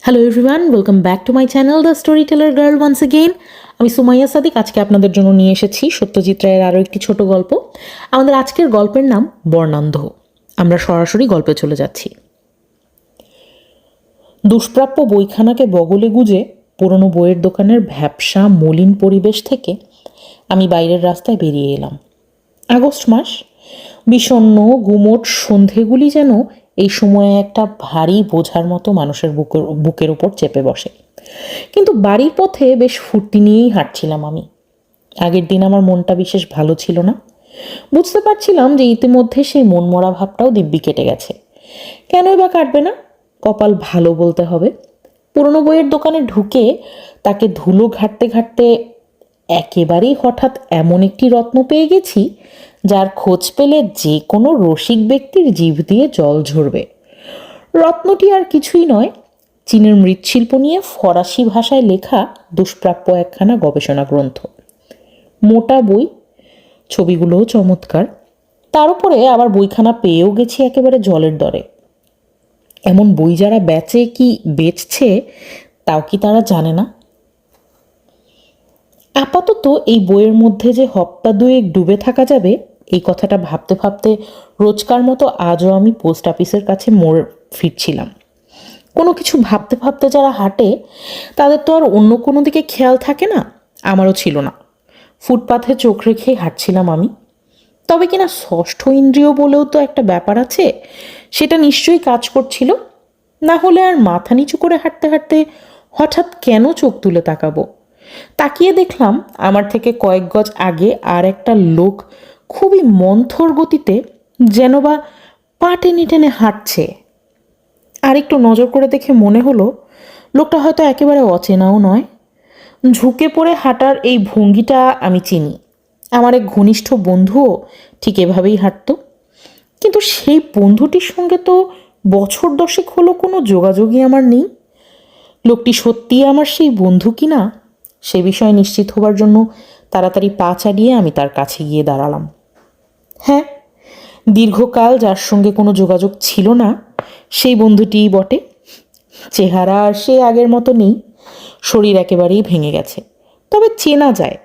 Hello everyone welcome back to my channel the story teller girl once again আমি সুমাইয়া সাদিক, আজকে আপনাদের জন্য নিয়ে এসেছি সত্যজিৎ রায়ের আরও একটি ছোট গল্প। আমাদের আজকের গল্পের নাম বর্ণান্ধ। আমরা সরাসরি গল্পে চলে যাচ্ছি। দুষ্প্রাপ্য বইখানাকে বগলে গুজে পুরনো বইয়ের দোকানের ভ্যাবসা মলিন পরিবেশ থেকে আমি বাইরের রাস্তায় বেরিয়ে এলাম। আগস্ট মাস, বিষণ্ণ, গুমোট সন্ধেগুলি যেন এই সময়ে একটা ভারী বোঝার মতো মানুষের বুকের বুকের উপর চেপে বসে। কিন্তু বাড়ির পথে বেশ ফুর্তি নিয়েই হাঁটছিলাম আমি। আগের দিন আমার মনটা বিশেষ ভালো ছিল না। বুঝতে পারছিলাম যে ইতিমধ্যে সেই মনমরা ভাবটাও দিব্যি কেটে গেছে। কেনই বা কাটবে না? কপাল ভালো বলতে হবে। পুরনো বইয়ের দোকানে ঢুকে তাকে ধুলো ঘাটতে ঘাটতে একেবারেই হঠাৎ এমন একটি রত্ন পেয়ে গেছি যার খোঁজ পেলে যে কোনো রসিক ব্যক্তির জিভ দিয়ে জল ঝরবে। রত্নটি আর কিছুই নয়, চীনের মৃৎশিল্প নিয়ে ফরাসি ভাষায় লেখা দুষ্প্রাপ্য একখানা গবেষণা গ্রন্থ। মোটা বই, ছবিগুলোও চমৎকার। তার উপরে আবার বইখানা পেয়েও গেছি একেবারে জলের দরে। এমন বই যারা বেচে কি বেচছে, তাও কি তারা জানে না? আপাতত এই বইয়ের মধ্যে যে হপ্তা দুয়েক ডুবে থাকা যাবে এই কথাটা ভাবতে ভাবতে রোজকার মতো আজও আমি পোস্ট অফিসের কাছে মোড় ফিরছিলাম। কোনো কিছু ভাবতে ভাবতে যারা হাঁটে, তাদের তো আর অন্য কোনো দিকে খেয়াল থাকে না, আমারও ছিল না। ফুটপাথে চোখ রেখেই হাঁটছিলাম আমি। তবে কিনা ষষ্ঠ ইন্দ্রিয় বলেও তো একটা ব্যাপার আছে, সেটা নিশ্চয়ই কাজ করছিল। না হলে আর মাথা নিচু করে হাঁটতে হাঁটতে হঠাৎ কেন চোখ তুলে তাকাবো? তাকিয়ে দেখলাম আমার থেকে কয়েক গজ আগে আর একটা লোক খুবই মন্থর গতিতে যেন বা পা টেনে টেনে হাঁটছে। আর একটু নজর করে দেখে মনে হলো, লোকটা হয়তো একেবারে অচেনাও নয়। ঝুঁকে পড়ে হাঁটার এই ভঙ্গিটা আমি চিনি। আমার এক ঘনিষ্ঠ বন্ধুও ঠিক এভাবেই হাঁটতো। কিন্তু সেই বন্ধুটির সঙ্গে তো বছর দশেক হলো কোনো যোগাযোগই আমার নেই। লোকটি সত্যিই আমার সেই বন্ধু কি না সে বিষয়ে নিশ্চিত হবার জন্য তাড়াতাড়ি পা চালিয়ে আমি তার কাছে গিয়ে দাঁড়ালাম। হ্যাঁ দীর্ঘকাল যার সঙ্গে কোনো যোগাযোগ ছিল না, সেই বন্ধুটিই বটে। চেহারা আর সে আগের মতো নেই, শরীর একেবারেই ভেঙে গেছে। তবে চেনা যায়,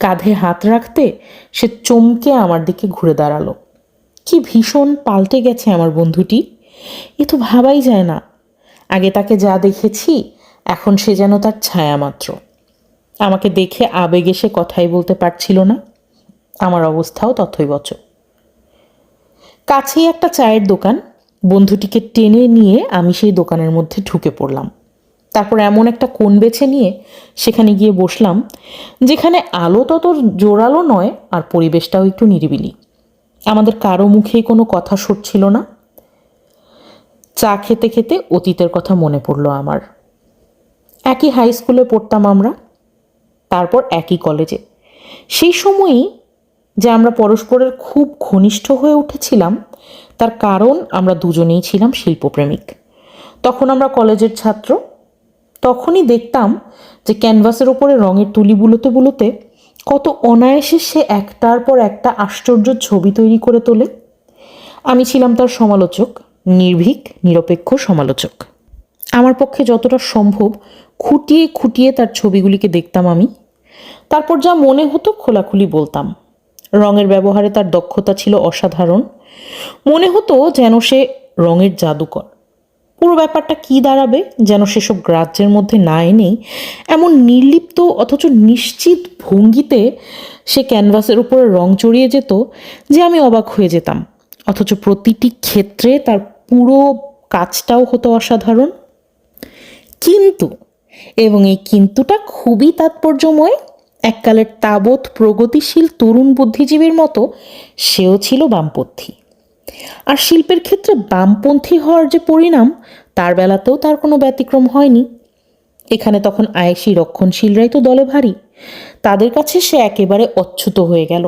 কাঁধে হাত রাখতে সে চমকে আমার দিকে ঘুরে দাঁড়াল। কি ভীষণ পাল্টে গেছে আমার বন্ধুটি, এ তো ভাবাই যায় না। আগে তাকে যা দেখেছি, এখন সে যেন তার ছায়া মাত্র। আমাকে দেখে আবেগে সে কথাই বলতে পারছিল না। আমার অবস্থাও তথৈবচ কাছেই একটা চায়ের দোকান। বন্ধুটিকে টেনে নিয়ে আমি সেই দোকানের মধ্যে ঢুকে পড়লাম। তারপর এমন একটা কোণ বেছে নিয়ে সেখানে গিয়ে বসলাম, যেখানে আলো তত জোরালো নয় আর পরিবেশটাও একটু নিরিবিলি। আমাদের কারও মুখেই কোনো কথা সরছিল না। চা খেতে খেতে অতীতের কথা মনে পড়ল আমার। একই হাই স্কুলে পড়তাম আমরা, তারপর একই কলেজে। সেই সময়ই যে আমরা পরস্পরের খুব ঘনিষ্ঠ হয়ে উঠেছিলাম, তার কারণ আমরা দুজনেই ছিলাম শিল্পপ্রেমিক। তখন আমরা কলেজের ছাত্র, তখনই দেখতাম যে ক্যানভাসের ওপরে রঙের তুলি বুলোতে বুলোতে কত অনায়াসে সে একটার পর একটা আশ্চর্য ছবি তৈরি করে তোলে। আমি ছিলাম তার সমালোচক, নির্ভীক, নিরপেক্ষ সমালোচক। আমার পক্ষে যতটা সম্ভব খুঁটিয়ে খুঁটিয়ে তার ছবিগুলিকে দেখতাম আমি। তারপর যা মনে হতো খোলাখুলি বলতাম। রঙের ব্যবহারে তার দক্ষতা ছিল অসাধারণ। মনে হতো যেন সে রঙের জাদুকর। পুরো ব্যাপারটা কি দাঁড়াবে যেন সেসব গ্রাহ্যের মধ্যে না এনেই এমন নির্লিপ্ত অথচ নিশ্চিত ভঙ্গিতে সে ক্যানভাসের উপরে রং চড়িয়ে যেত যে আমি অবাক হয়ে যেতাম। অথচ প্রতিটি ক্ষেত্রে তার পুরো কাজটাও হতো অসাধারণ। কিন্তু, এবং এই কিন্তুটা খুবই তাৎপর্যময় এককালের তাবৎ প্রগতিশীল তরুণ বুদ্ধিজীবীর মতো সেও ছিল বামপন্থী। আর শিল্পের ক্ষেত্রে বামপন্থী হওয়ার যে পরিণাম, তার বেলাতেও তার কোনো ব্যতিক্রম হয়নি। এখানে তখন আয়েসি রক্ষণশীলরাই তো দলে ভারী। তাদের কাছে সে একেবারে অচ্যুত হয়ে গেল।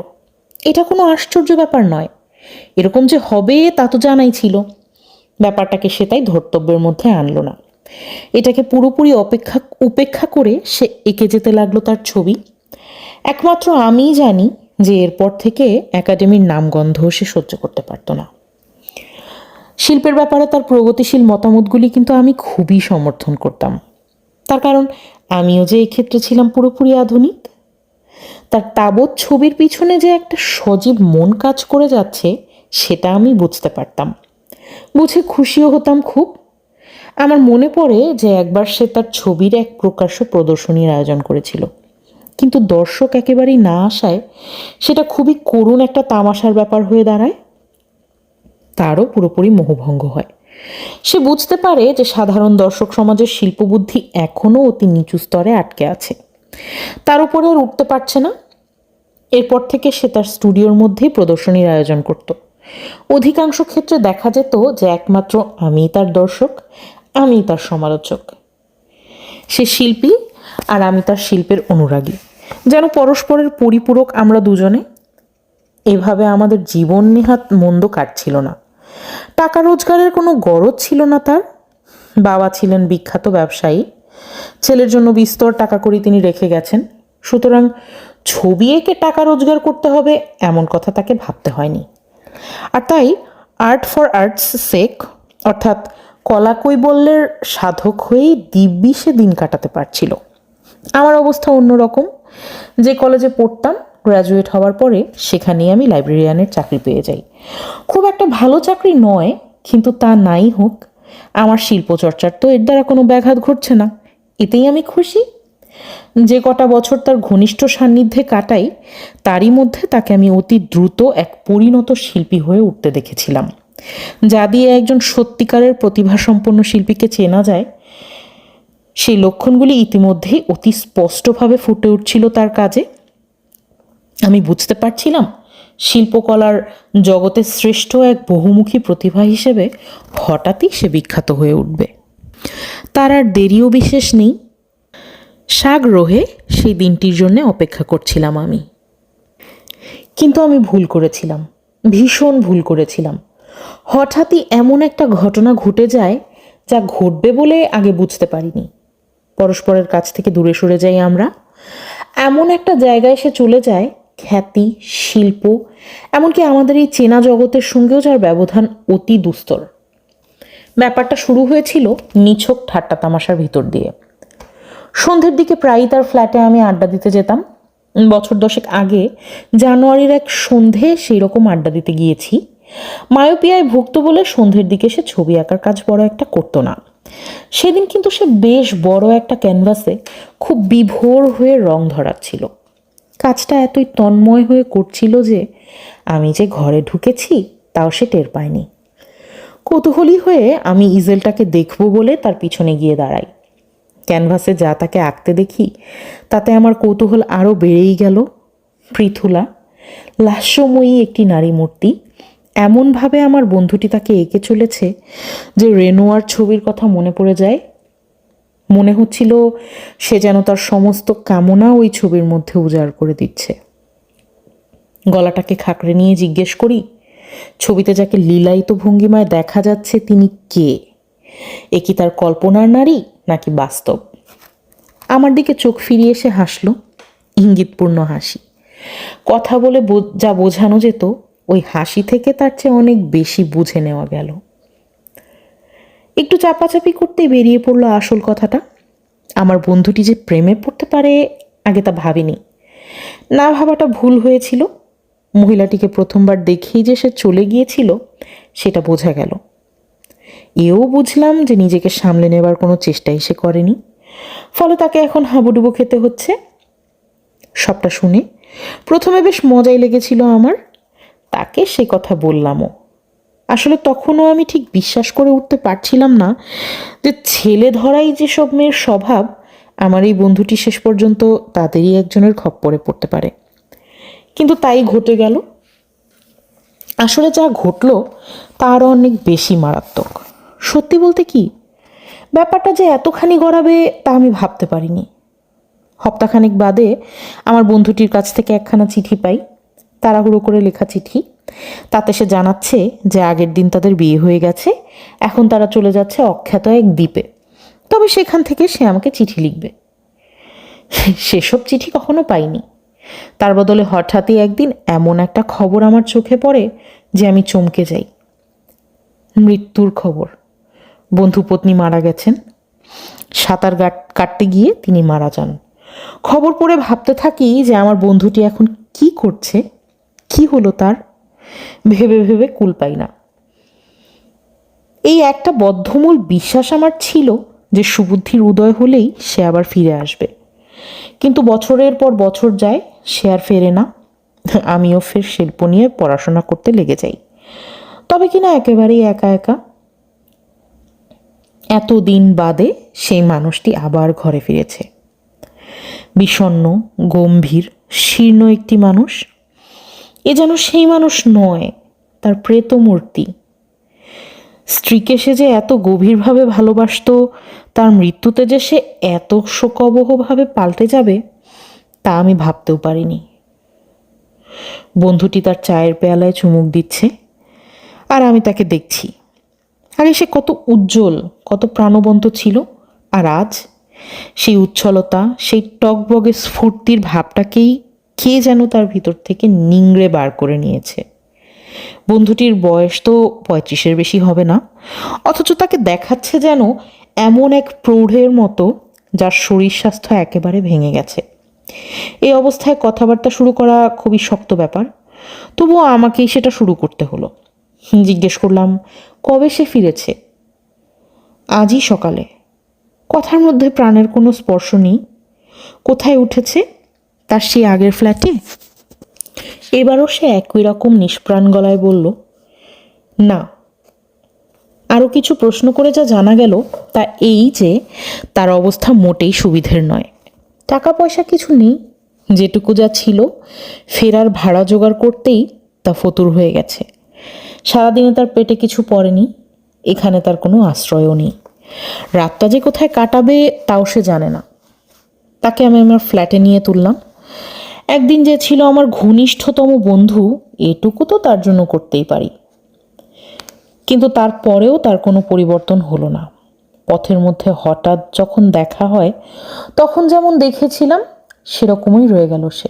এটা কোনো আশ্চর্য ব্যাপার নয়। এরকম যে হবে তা তো জানাই ছিল। ব্যাপারটাকে সে তাই ধর্তব্যের মধ্যে আনলো না। এটাকে পুরোপুরি অপেক্ষা, উপেক্ষা করে সে এঁকে যেতে লাগল তার ছবি। একমাত্র আমিই জানি যে এরপর থেকে একাডেমির নামগন্ধ সে সহ্য করতে পারতো না। শিল্পের ব্যাপারে তার প্রগতিশীল মতামতগুলি কিন্তু আমি খুবই সমর্থন করতাম। তার কারণ, আমিও যে এই ক্ষেত্রে ছিলাম পুরোপুরি আধুনিক। তার তাবৎ ছবির পিছনে যে একটা সজীব মন কাজ করে যাচ্ছে, সেটা আমি বুঝতে পারতাম। বুঝে খুশিও হতাম খুব। আমার মনে পড়ে যে একবার সে তার ছবির এক প্রকাশ্য প্রদর্শনীর আয়োজন করেছিল। কিন্তু দর্শক একেবারেই না আসায় সেটা খুবই করুণ একটা তামাশার ব্যাপার হয়ে দাঁড়ায়। তারও পুরোপুরি মোহভঙ্গ হয়। সে বুঝতে পারে যে সাধারণ দর্শক সমাজের শিল্পবুদ্ধি এখনও অতি নিচু স্তরে আটকে আছে। তার উপরে আর উঠতে পারছে না। এরপর থেকে সে তার স্টুডিওর মধ্যেই প্রদর্শনীর আয়োজন করত। অধিকাংশ ক্ষেত্রে দেখা যেত যে একমাত্র আমি তার দর্শক, আমি তার সমালোচক। সে শিল্পী আর আমি তার শিল্পের অনুরাগী। যেন পরস্পরের পরিপূরক আমরা দুজনে। এভাবে আমাদের জীবন নেহাত মন্দ কাটছিল না। টাকা রোজগারের কোনো গরজ ছিল না তার। বাবা ছিলেন বিখ্যাত ব্যবসায়ী। ছেলের জন্য বিস্তর টাকা করি তিনি রেখে গেছেন। সুতরাং ছবি এঁকে টাকা রোজগার করতে হবে এমন কথা তাকে ভাবতে হয়নি। আর তাই আর্ট ফর আর্টস সেক অর্থাৎ কলা কৈবল্যের সাধক হয়েই দিব্যি সে দিন কাটাতে পারছিল। আমার অবস্থা অন্যরকম। যে কলেজে পড়তাম গ্র্যাজুয়েট হওয়ার পরে সেখানেই আমি লাইব্রেরিয়ানের চাকরি পেয়ে যাই। খুব একটা ভালো চাকরি নয়, কিন্তু তা নাই হোক, আমার শিল্পচর্চার তো এর দ্বারা কোনো ব্যাঘাত ঘটছে না। এতেই আমি খুশি। যে কটা বছর তার ঘনিষ্ঠ সান্নিধ্যে কাটাই, তারই মধ্যে তাকে আমি অতি দ্রুত এক পরিণত শিল্পী হয়ে উঠতে দেখেছিলাম। যা দিয়ে একজন সত্যিকারের প্রতিভাসম্পন্ন শিল্পীকে চেনা যায় সেই লক্ষণগুলি ইতিমধ্যেই অতি স্পষ্টভাবে ফুটে উঠছিল তার কাজে। আমি বুঝতে পারছিলাম শিল্পকলার জগতের শ্রেষ্ঠ এক বহুমুখী প্রতিভা হিসেবে হঠাৎই সে বিখ্যাত হয়ে উঠবে। তার আর দেরিও বিশেষ নেই। সাগ্রহে সেই দিনটির জন্য অপেক্ষা করছিলাম আমি। কিন্তু আমি ভুল করেছিলাম, ভীষণ ভুল করেছিলাম। হঠাৎই এমন একটা ঘটনা ঘটে যায় যা ঘটবে বলে আগে বুঝতে পারিনি। পরস্পরের কাছ থেকে দূরে সরে যাই আমরা। এমন একটা জায়গায় সে চলে যায়, খ্যাতি, শিল্প, এমনকি আমাদের এই চেনা জগতের সঙ্গেও যার ব্যবধান অতি দুস্তর। ব্যাপারটা শুরু হয়েছিল নিছক ঠাট্টা তামাশার ভিতর দিয়ে। সন্ধ্যের দিকে প্রায়ই তার ফ্ল্যাটে আমি আড্ডা দিতে যেতাম। বছর দশেক আগে জানুয়ারির এক সন্ধে সেই রকম আড্ডা দিতে গিয়েছি। মায়োপিয়ায় ভুক্ত বলে সন্ধ্যের দিকে সে ছবি আঁকার কাজ বড় একটা করতো না। সেদিন কিন্তু সে বেশ বড় একটা ক্যানভাসে খুব বিভোর হয়ে রং ধরাচ্ছিল। কাজটা এতই তন্ময় হয়ে করছিল যে আমি যে ঘরে ঢুকেছি তাও সে টের পায়নি। কৌতূহলী হয়ে আমি ইজেলটাকে দেখব বলে তার পিছনে গিয়ে দাঁড়াই। ক্যানভাসে যা তাকে আঁকতে দেখি, তাতে আমার কৌতূহল আরও বেড়েই গেল। পৃথুলা, লাস্যময়ী একটি নারী মূর্তি এমনভাবে আমার বন্ধুটি তাকে এঁকে চলেছে যে রেনোয়ার ছবির কথা মনে পড়ে যায়। মনে হচ্ছিল সে যেন তার সমস্ত কামনা ওই ছবির মধ্যে উজাড় করে দিচ্ছে। গলাটাকে খাকড়ে নিয়ে জিজ্ঞেস করি, ছবিতে যাকে লীলায়িত ভঙ্গিমায় দেখা যাচ্ছে তিনি কে? এ কি তার কল্পনার নারী নাকি বাস্তব? আমার দিকে চোখ ফিরিয়ে এসে হাসলো, ইঙ্গিতপূর্ণ হাসি। কথা বলে যা বোঝানো যেত ওই হাসি থেকে তার চেয়ে অনেক বেশি বুঝে নেওয়া গেল। একটু চাপাচাপি করতে বেরিয়ে পড়ল আসল কথাটা। আমার বন্ধুটি যে প্রেমে পড়তে পারে, আগে তা ভাবিনি। না ভাবাটা ভুল হয়েছিল। মহিলাটিকে প্রথমবার দেখেই যে সে চলে গিয়েছিল, সেটা বোঝা গেল। এও বুঝলাম যে নিজেকে সামলে নেবার কোনো চেষ্টাই সে করেনি। ফলে তাকে এখন হাবুডুবু খেতে হচ্ছে। সবটা শুনে প্রথমে বেশ মজাই লেগেছিল আমার। তাকে সে কথা বললামও। আসলে তখনও আমি ঠিক বিশ্বাস করে উঠতে পারছিলাম না যে ছেলে ধরাই যেসব মেয়ের স্বভাব, আমার এই বন্ধুটি শেষ পর্যন্ত তাদেরই একজনের খপ্পরে পড়তে পারে। কিন্তু তাই ঘটে গেল। আসলে যা ঘটলো তার অনেক বেশি মারাত্মক। সত্যি বলতে কি? ব্যাপারটা যে এতখানি গড়াবে, তা আমি ভাবতে পারিনি। হপ্তাখানেক বাদে আমার বন্ধুটির কাছ থেকে একখানা চিঠি পাই। তাড়াহুড়ো করে লেখা চিঠি। তাতে সে জানাচ্ছে যে আগের দিন তাদের বিয়ে হয়ে গেছে, এখন তারা চলে যাচ্ছে অখ্যাত এক দ্বীপে। তবে সেখান থেকে সে আমাকে চিঠি লিখবে। সেসব চিঠি কখনো পাইনি। তার বদলে হঠাৎই একদিন এমন একটা খবর আমার চোখে পড়ে যে আমি চমকে যাই। মৃত্যুর খবর। বন্ধু পত্নী মারা গেছেন। সাঁতার কাটতে গিয়ে তিনি মারা যান। খবর পড়ে ভাবতে থাকি যে আমার বন্ধুটি এখন কি করছে। কি হলো তার? ভেবে ভেবে কুল পাই না। এই একটা বদ্ধমূল বিশ্বাস আমার ছিল যে সুবুদ্ধির উদয় হলেই সে আবার ফিরে আসবে। কিন্তু বছরের পর বছর যায়, সে আর ফেরে না। আমিও ফের শিল্প নিয়ে পড়াশোনা করতে লেগে যাই। তবে কিনা একেবারেই একা একা? এতদিন বাদে সেই মানুষটি আবার ঘরে ফিরেছে। বিষণ্ণ, গম্ভীর, শীর্ণ একটি মানুষ। এ যেন সেই মানুষ নয়, তার প্রেতমূর্তি। স্ত্রীকে সে যে এত গভীরভাবে ভালোবাসতো, তার মৃত্যুতে যে সে এত শোকবহভাবে পাল্টে যাবে, তা আমি ভাবতেও পারিনি। বন্ধুটি তার চায়ের পেয়ালায় চুমুক দিচ্ছে, আর আমি তাকে দেখছি। আগে সে কত উজ্জ্বল, কত প্রাণবন্ত ছিল, আর আজ সেই উচ্ছলতা, সেই টকবগে স্ফূর্তির ভাবটাকেই কে যেন তার ভিতর থেকে নিংড়ে বার করে নিয়েছে। বন্ধুটির বয়স তো পঁয়ত্রিশের বেশি হবে না, অথচ তাকে দেখাচ্ছে যেন এমন এক প্রৌঢ়ের মতো যার শরীর স্বাস্থ্য একেবারে ভেঙে গেছে। এই অবস্থায় কথাবার্তা শুরু করা খুবই শক্ত ব্যাপার, তবুও আমাকেই সেটা শুরু করতে হলো। জিজ্ঞেস করলাম, কবে সে ফিরেছে? আজই সকালে। কথার মধ্যে প্রাণের কোনো স্পর্শ নেই। কোথায় উঠেছে? তার সেই আগের ফ্ল্যাটে? এবারও সে একই রকম নিষ্প্রাণ গলায় বলল, না। আরও কিছু প্রশ্ন করে যা জানা গেল তা এই যে তার অবস্থা মোটেই সুবিধের নয়। টাকা পয়সা কিছু নেই, যেটুকু যা ছিল, ফেরার ভাড়া জোগাড় করতেই তা ফতুর হয়ে গেছে। সারাদিনে তার পেটে কিছু পড়েনি, এখানে তার কোনো আশ্রয়ও নেই। রাতটা যে কোথায় কাটাবে তাও সে জানে না। তাকে আমি আমার ফ্ল্যাটে নিয়ে তুললাম। একদিন যে ছিল আমার ঘনিষ্ঠতম বন্ধু, এটুকু তো তার জন্য করতেই পারি। কিন্তু তারপরেও তার কোনো পরিবর্তন হলো না। পথের মধ্যে হঠাৎ যখন দেখা হয়, তখন যেমন দেখেছিলাম, সেরকমই রয়ে গেল সে।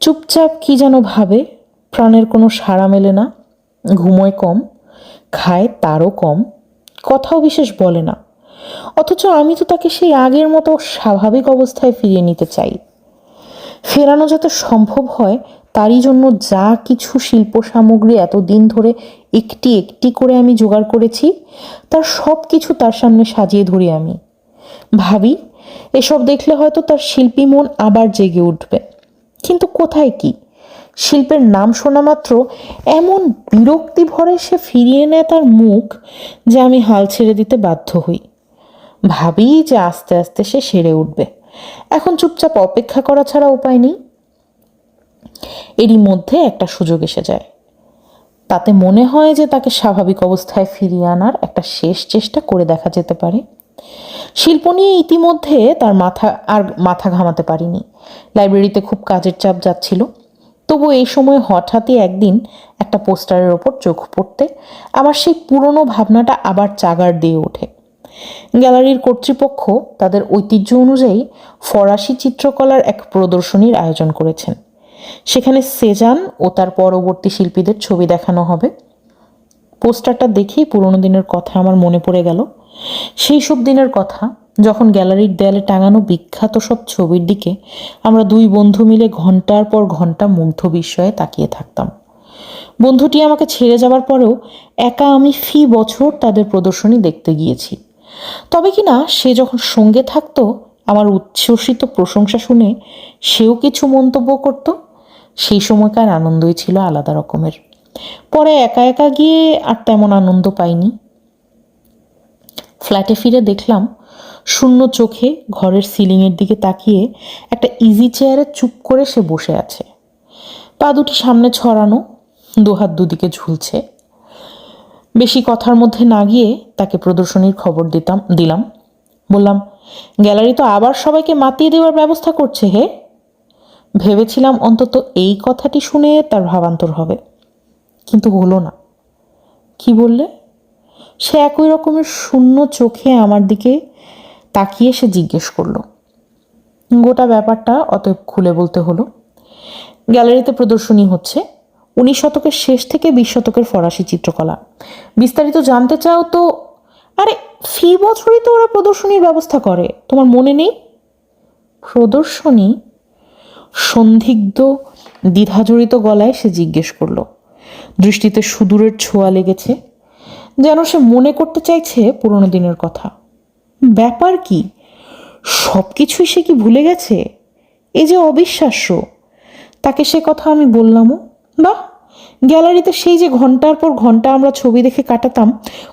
চুপচাপ কি যেন ভাবে, প্রাণের কোনো সাড়া মেলে না, ঘুমোয় কম, খায় তারও কম, কথাও বিশেষ বলে না। অথচ আমি তো তাকে সেই আগের মতো স্বাভাবিক অবস্থায় ফিরিয়ে নিতে চাই। ফেরানো যাতে সম্ভব হয়, তারই জন্য যা কিছু শিল্প সামগ্রী এতদিন ধরে একটি একটি করে আমি জোগাড় করেছি, তার সব কিছু তার সামনে সাজিয়ে ধরি আমি। ভাবি, এসব দেখলে হয়তো তার শিল্পী মন আবার জেগে উঠবে। কিন্তু কোথায় কি? শিল্পের নাম শোনা মাত্র এমন বিরক্তি ভরে সে ফিরিয়ে নেয় তার মুখ যে আমি হাল ছেড়ে দিতে বাধ্য হই। ভাবি যে আস্তে আস্তে সে সেরে উঠবে। এখন চুপচাপ অপেক্ষা করা ছাড়া উপায় নেই। এরই মধ্যে একটা সুযোগ এসে যায়। তাতে মনে হয় যে তাকে স্বাভাবিক অবস্থায় ফিরিয়ে আনার একটা শেষ চেষ্টা করে দেখা যেতে পারে। শিল্প নিয়ে ইতিমধ্যে তার মাথা আর মাথা ঘামাতে পারিনি। লাইব্রেরিতে খুব কাজের চাপ যাচ্ছিল। তবু এই সময় হঠাৎই একদিন একটা পোস্টারের ওপর চোখ পড়তে আমার সেই পুরনো ভাবনাটা আবার চাগার দিয়ে ওঠে। গ্যালারির কর্তৃপক্ষ তাদের ঐতিহ্য অনুযায়ী ফরাসি চিত্রকলার এক প্রদর্শনীর আয়োজন করেছেন। সেখানে সেজান ও তার পরবর্তী শিল্পীদের ছবি দেখানো হবে। পোস্টারটা দেখেই পুরোনো দিনের কথা আমার মনে পড়ে গেল। সেই সব দিনের কথা, যখন গ্যালারির দেয়ালে টাঙানো বিখ্যাত সব ছবির দিকে আমরা দুই বন্ধু মিলে ঘণ্টার পর ঘণ্টা মুগ্ধ বিস্ময়ে তাকিয়ে থাকতাম। বন্ধুটি আমাকে ছেড়ে যাবার পরেও একা আমি ফি বছর তাদের প্রদর্শনী দেখতে গিয়েছি। তবে কি না সে যখন সঙ্গে থাকতো, আমার উচ্ছ্বসিত প্রশংসা শুনে সেও কিছু মন্তব্য করত। সেই সময়কার আনন্দই ছিল আলাদা রকমের। পরে একা একা গিয়ে আর তেমন আনন্দ পাইনি। ফ্ল্যাটে ফিরে দেখলাম শূন্য চোখে ঘরের সিলিংয়ের দিকে তাকিয়ে একটা ইজি চেয়ারে চুপ করে সে বসে আছে। পা দুটি সামনে ছড়ানো, দুহাত দুদিকে ঝুলছে। বেশি কথার মধ্যে না গিয়ে তাকে প্রদর্শনীর খবর দিতাম, দিলাম। বললাম, গ্যালারি তো আবার সবাইকে মাতিয়ে দেওয়ার ব্যবস্থা করছে হে? ভেবেছিলাম অন্তত এই কথাটি শুনে তার ভাবান্তর হবে। কিন্তু হলো না। কি বললে? সে একই রকমের শূন্য চোখে আমার দিকে তাকিয়ে সে জিজ্ঞেস করল। গোটা ব্যাপারটা অতএব খুলে বলতে হলো, গ্যালারিতে প্রদর্শনী হচ্ছে উনিশ শতকের শেষ থেকে বিশ শতকের ফরাসি চিত্রকলা। বিস্তারিত জানতে চাও তো, আরে, ফি বছরই তো ওরা প্রদর্শনীর ব্যবস্থা করে। তোমার মনে নেই? প্রদর্শনী? সন্দিগ্ধ, দ্বিধাজড়িত গলায় সে জিজ্ঞেস করল। দৃষ্টিতে সুদূরের ছোঁয়া লেগেছে। যেন সে মনে করতে চাইছে পুরনো দিনের কথা। ব্যাপার কি? সব কিছুই সে কি ভুলে গেছে? এ যে অবিশ্বাস্য। তাকে সে কথা আমি বললামও। বাহ গ্যালারিতে সেই যে ঘণ্টার পর ঘণ্টা আমরা ছবি দেখে কাটাতাম,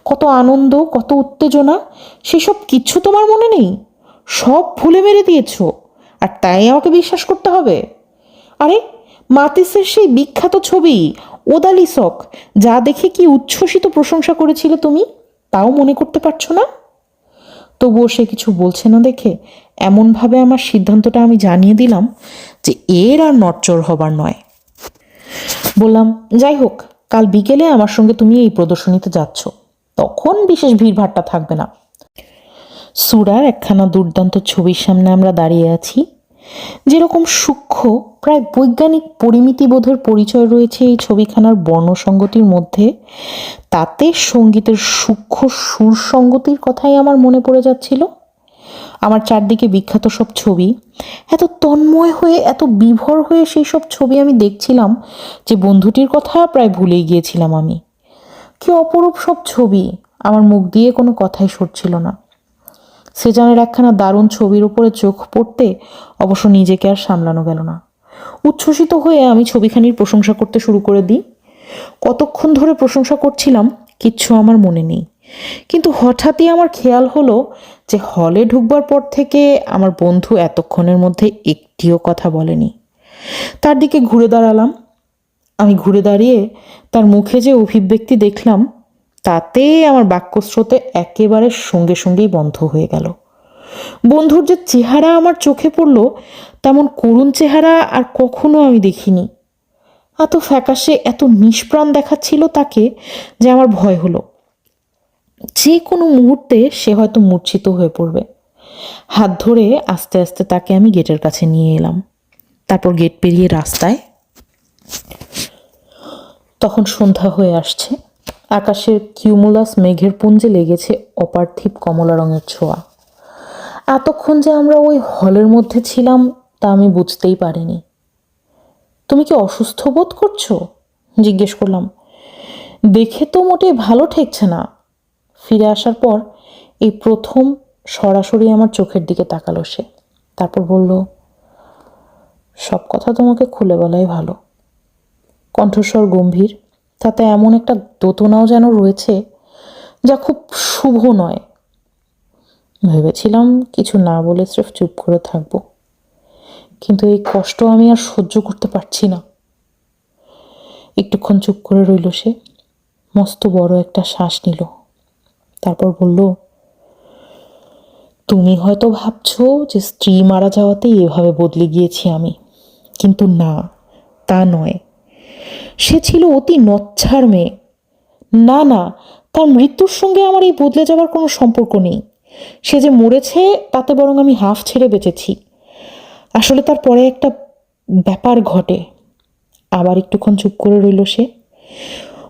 কত আনন্দ, কত উত্তেজনা, সেসব কিচ্ছু তোমার মনে নেই? সব ভুলে মেরে দিয়েছ, আর তাই আমাকে বিশ্বাস করতে হবে। আরে, মাতিসের সেই বিখ্যাত ছবি, ওদালিসক, যা দেখে কি উচ্ছ্বসিত প্রশংসা করেছিলে তুমি, তাও মনে করতে পারছ না? তবুও সে কিছু বলছে না দেখে এমনভাবে আমার সিদ্ধান্তটা আমি জানিয়ে দিলাম যে এর আর নটচর হবার নয়। বললাম, যাই হোক, কাল বিকেলে আমার সঙ্গে তুমি এই প্রদর্শনীতে যাচ্ছ। তখন বিশেষ ভিড়ভাট্টা থাকবে না। সুরার একখানা দুর্দান্ত ছবির সামনে আমরা দাঁড়িয়ে আছি, যেরকম সূক্ষ্ম, প্রায় বৈজ্ঞানিক পরিমিতিবোধের পরিচয় রয়েছে এই ছবিখানার বর্ণসঙ্গতির মধ্যে। তাতে সঙ্গীতের সূক্ষ্ম সুর সঙ্গতির কথাই আমার মনে পড়ে যাচ্ছিল। আমার চারদিকে বিখ্যাত সব ছবি। এত তন্ময় হয়ে, এত বিভোর হয়ে সেই সব ছবি আমি দেখছিলাম যে বন্ধুটির কথা প্রায় ভুলেই গিয়েছিলাম আমি। কি অপরূপ সব ছবি, আমার মুখ দিয়ে কোনো কথাই সরছিল না। সেজানের একখানা দারুণ ছবির উপরে চোখ পড়তে অবশ্য নিজেকে আর সামলানো গেল না। উচ্ছ্বসিত হয়ে আমি ছবিখানির প্রশংসা করতে শুরু করে দিই। কতক্ষণ ধরে প্রশংসা করছিলাম, কিচ্ছু আমার মনে নেই। কিন্তু হঠাৎই আমার খেয়াল হলো যে হলে ঢুকবার পর থেকে আমার বন্ধু এতক্ষণের মধ্যে একটিও কথা বলেনি। তার দিকে ঘুরে দাঁড়ালাম। আমি ঘুরে দাঁড়িয়ে তার মুখে যে অভিব্যক্তি দেখলাম, তাতে আমার বাক্যস্রোতে একেবারে সঙ্গে সঙ্গেই বন্ধ হয়ে গেল। বন্ধুর যে চেহারা আমার চোখে পড়ল, তেমন করুণ চেহারা আর কখনো আমি দেখিনি। এত ফ্যাকাশে, এত নিষ্প্রাণ দেখাচ্ছিল তাকে যে আমার ভয় হলো। যে কোনো মুহূর্তে সে হয়তো মূর্ছিত হয়ে পড়বে। হাত ধরে আস্তে আস্তে তাকে আমি গেটের কাছে নিয়ে এলাম। তারপর গেট পেরিয়ে রাস্তায় তখন সন্ধ্যা হয়ে আসছে। আকাশের কিউমুলাস মেঘের পুঞ্জে লেগেছে অপার্থিব কমলা রঙের ছোঁয়া। এতক্ষণ যে আমরা ওই হলের মধ্যে ছিলাম তা আমি বুঝতেই পারিনি। তুমি কি অসুস্থ বোধ করছ? জিজ্ঞেস করলাম। দেখে তো মোটেই ভালো ঠেকছে না। ফিরে আসার পর এই প্রথম সরাসরি আমার চোখের দিকে তাকালো সে। তারপর বলল, সব কথা তোমাকে খুলে বলাই ভালো। কণ্ঠস্বর গম্ভীর, তাতে এমন একটা দোতনাও যেন রয়েছে যা খুব শুভ নয়। ভেবেছিলাম কিছু না বলে স্রেফ চুপ করে থাকব, কিন্তু এই কষ্ট আমি আর সহ্য করতে পারছি না। একটুক্ষণ চুপ করে রইল সে, মস্ত বড় একটা শ্বাস নিল। তারপর বলল, তুমি হয়তো ভাবছ যে স্ত্রী মারা যাওয়াতেই এভাবে বদলে গিয়েছি আমি, কিন্তু না, তা নয়। সে ছিল অতি নচ্ছার মেয়ে। না না, তার মৃত্যুর সঙ্গে আমার এই বদলে যাওয়ার কোনো সম্পর্ক নেই। সে যে মরেছে, তাতে বরং আমি হাফ ছেড়ে বেঁচেছি। আসলে তার পরে একটা ব্যাপার ঘটে। আবার একটুক্ষণ চুপ করে রইল সে।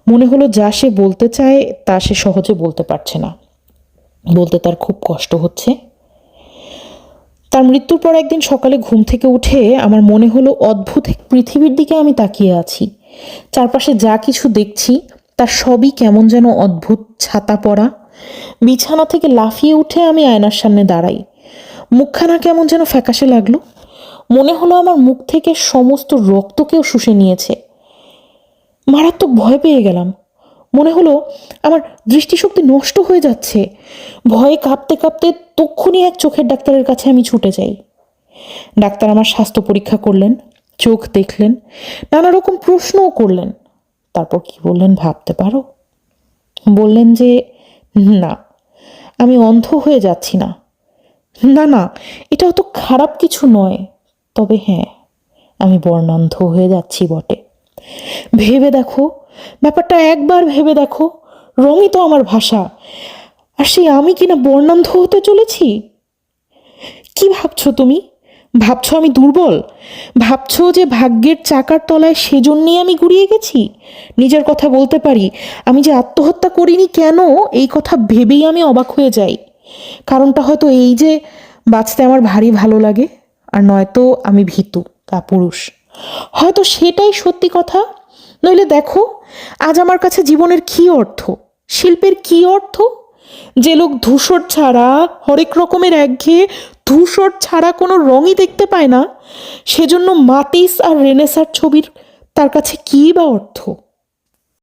মনে হলো যা সে বলতে চায়, তা সে সহজে বলতে পারছে না। বলতে তার খুব কষ্ট হচ্ছে। তার মৃত্যুর পর একদিন সকালে ঘুম থেকে উঠে আমার মনে হলো অদ্ভুত পৃথিবীর দিকে আমি তাকিয়ে আছি। চারপাশে যা কিছু দেখছি, তার সবই কেমন যেন অদ্ভুত ছাতা পড়া বিছানা থেকে লাফিয়ে উঠে আমি আয়নার সামনে দাঁড়াই। মুখখানা কেমন যেন ফ্যাকাশে লাগল। মনে হলো আমার মুখ থেকে সমস্ত রক্তকেও শুষে নিয়েছে। মারাত্মক ভয় পেয়ে গেলাম। মনে হলো আমার দৃষ্টিশক্তি নষ্ট হয়ে যাচ্ছে। ভয়ে কাঁপতে কাঁপতে তক্ষুনি এক চোখের ডাক্তারের কাছে আমি ছুটে যাই। ডাক্তার আমার স্বাস্থ্য পরীক্ষা করলেন, চোখ দেখলেন, নানা রকম প্রশ্নও করলেন। তারপর কি বললেন ভাবতে পারো? বললেন যে, না, আমি অন্ধ হয়ে যাচ্ছি না। না না এটা অত খারাপ কিছু নয়। তবে হ্যাঁ আমি বর্ণান্ধ হয়ে যাচ্ছি বটে। ভেবে দেখো, ব্যাপারটা একবার ভেবে দেখো, রঙই তো আমার ভাষা। আর সেই আমি কিনা বর্ণান্ধ হতে চলেছি? কি ভাবছ তুমি? ভাবছ আমি দুর্বল? ভাবছ যে ভাগ্যের চাকার তলায় সেজন্যই আমি গুড়িয়ে গেছি? নিজের কথা বলতে পারি, আমি যে আত্মহত্যা করিনি কেন? এই কথা ভেবেই আমি অবাক হয়ে যাই। কারণটা হয়তো এই যে, বাঁচতে আমার ভারী ভালো লাগে, আর নয়তো আমি ভীতু, কাপুরুষ। হয়তো সেটাই সত্যি কথা। নইলে দেখো, আজ আমার কাছে জীবনের কি অর্থ? শিল্পের কি অর্থ? যে লোক ধূসর ছাড়া, হরেক রকমের একঘেয়ে ধূসর ছাড়া কোনো রঙই দেখতে পায় না, সেজন্য মাতিস আর রেনেসার ছবির তার কাছে কী বা অর্থ?